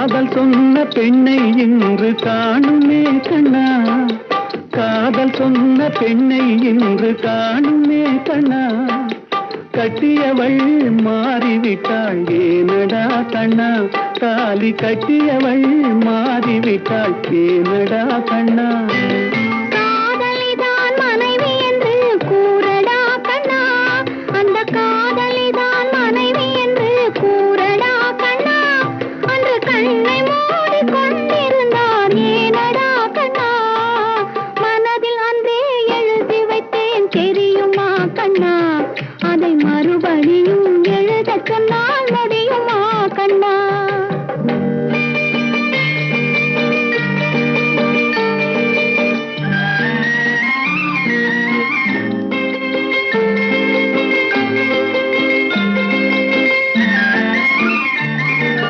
காதல் சொன்ன பெண்ணை இன்று காணுமே கண்ணா. காதல் சொன்ன பெண்ணை இன்று காணுமே கண்ணா. கட்டியவள் மாறிவிட்டாள் ஏனடா கண்ணா. தாலி கட்டியவள் மாறிவிட்டாள் ஏனடா கண்ணா.